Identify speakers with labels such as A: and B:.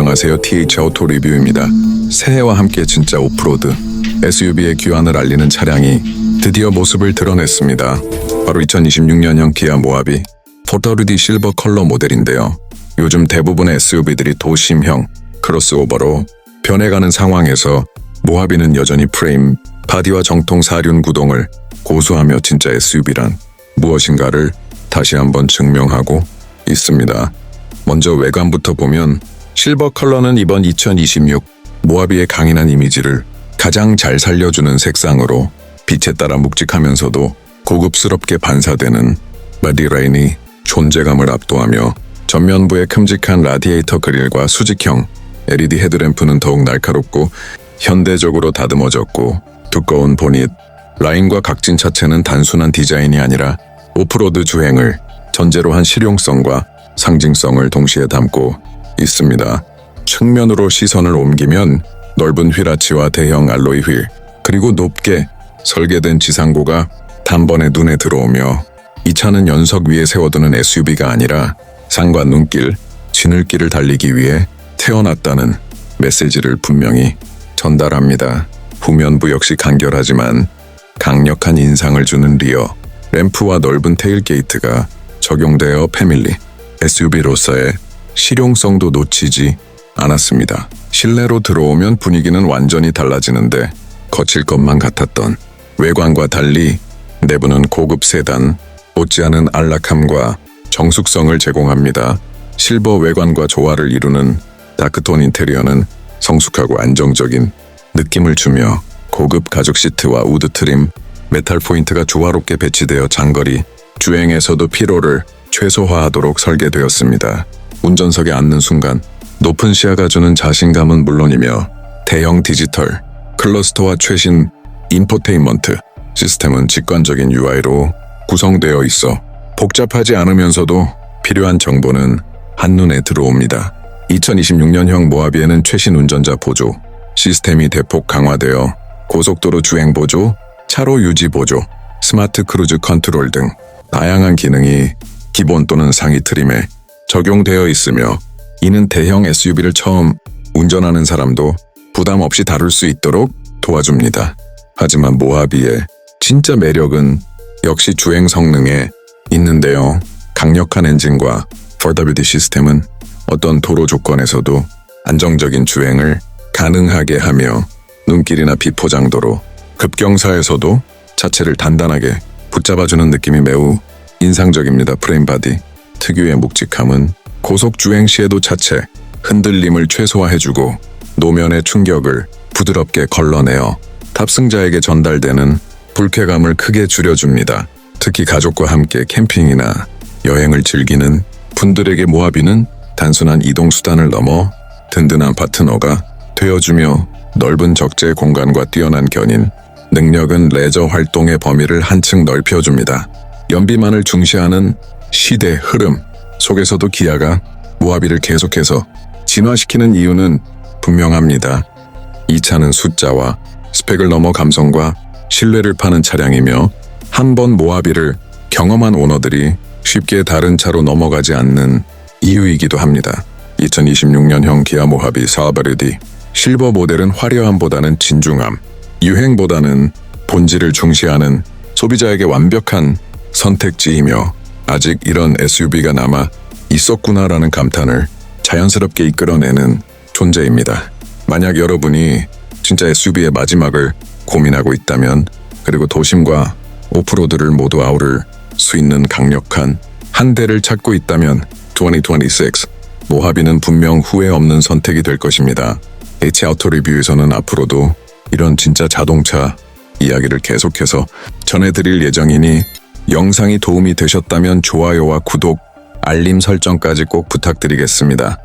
A: 안녕하세요. TH 오토 리뷰입니다. 새해와 함께 진짜 오프로드 SUV의 귀환을 알리는 차량이 드디어 모습을 드러냈습니다. 바로 2026년형 기아 모하비 포터르디 실버 컬러 모델인데요. 요즘 대부분의 SUV들이 도심형 크로스오버로 변해가는 상황에서 모하비는 여전히 프레임, 바디와 정통 사륜 구동을 고수하며 진짜 SUV란 무엇인가를 다시 한번 증명하고 있습니다. 먼저 외관부터 보면 실버 컬러는 이번 2026 모하비의 강인한 이미지를 가장 잘 살려주는 색상으로 빛에 따라 묵직하면서도 고급스럽게 반사되는 바디라인이 존재감을 압도하며 전면부의 큼직한 라디에이터 그릴과 수직형 LED 헤드램프는 더욱 날카롭고 현대적으로 다듬어졌고 두꺼운 보닛, 라인과 각진 차체는 단순한 디자인이 아니라 오프로드 주행을 전제로 한 실용성과 상징성을 동시에 담고 있습니다. 측면으로 시선을 옮기면 넓은 휠아치와 대형 알로이 휠, 그리고 높게 설계된 지상고가 단번에 눈에 들어오며 이 차는 연석 위에 세워두는 SUV가 아니라 산과 눈길, 지늘길을 달리기 위해 태어났다는 메시지를 분명히 전달합니다. 후면부 역시 간결하지만 강력한 인상을 주는 리어, 램프와 넓은 테일 게이트가 적용되어 패밀리 SUV로서의 실용성도 놓치지 않았습니다. 실내로 들어오면 분위기는 완전히 달라지는데 거칠 것만 같았던 외관과 달리 내부는 고급 세단, 못지 않은 안락함과 정숙성을 제공합니다. 실버 외관과 조화를 이루는 다크톤 인테리어는 성숙하고 안정적인 느낌을 주며 고급 가죽 시트와 우드 트림, 메탈 포인트가 조화롭게 배치되어 장거리 주행에서도 피로를 최소화하도록 설계되었습니다. 운전석에 앉는 순간 높은 시야가 주는 자신감은 물론이며 대형 디지털 클러스터와 최신 인포테인먼트 시스템은 직관적인 UI로 구성되어 있어 복잡하지 않으면서도 필요한 정보는 한눈에 들어옵니다. 2026년형 모하비에는 최신 운전자 보조 시스템이 대폭 강화되어 고속도로 주행 보조, 차로 유지 보조, 스마트 크루즈 컨트롤 등 다양한 기능이 기본 또는 상위 트림에 적용되어 있으며 이는 대형 SUV를 처음 운전하는 사람도 부담 없이 다룰 수 있도록 도와줍니다. 하지만 모하비의 진짜 매력은 역시 주행 성능에 있는데요. 강력한 엔진과 4WD 시스템은 어떤 도로 조건에서도 안정적인 주행을 가능하게 하며 눈길이나 비포장도로 급경사에서도 자체를 단단하게 붙잡아주는 느낌이 매우 인상적입니다. 프레임 바디 특유의 묵직함은 고속 주행 시에도 자체 흔들림을 최소화해주고 노면의 충격을 부드럽게 걸러내어 탑승자에게 전달되는 불쾌감을 크게 줄여줍니다. 특히 가족과 함께 캠핑이나 여행을 즐기는 분들에게 모하비는 단순한 이동 수단을 넘어 든든한 파트너가 되어주며 넓은 적재 공간과 뛰어난 견인, 능력은 레저 활동의 범위를 한층 넓혀줍니다. 연비만을 중시하는 시대 흐름 속에서도 기아가 모하비를 계속해서 진화시키는 이유는 분명합니다. 이 차는 숫자와 스펙을 넘어 감성과 신뢰를 파는 차량이며 한 번 모하비를 경험한 오너들이 쉽게 다른 차로 넘어가지 않는 이유이기도 합니다. 2026년형 기아 모하비 사바르디 실버 모델은 화려함보다는 진중함, 유행보다는 본질을 중시하는 소비자에게 완벽한 선택지이며 아직 이런 SUV가 남아 있었구나라는 감탄을 자연스럽게 이끌어내는 존재입니다. 만약 여러분이 진짜 SUV의 마지막을 고민하고 있다면 그리고 도심과 오프로드를 모두 아우를 수 있는 강력한 한 대를 찾고 있다면 2026 모하비는 분명 후회 없는 선택이 될 것입니다. H 아우토 리뷰에서는 앞으로도 이런 진짜 자동차 이야기를 계속해서 전해드릴 예정이니 영상이 도움이 되셨다면 좋아요와 구독, 알림 설정까지 꼭 부탁드리겠습니다.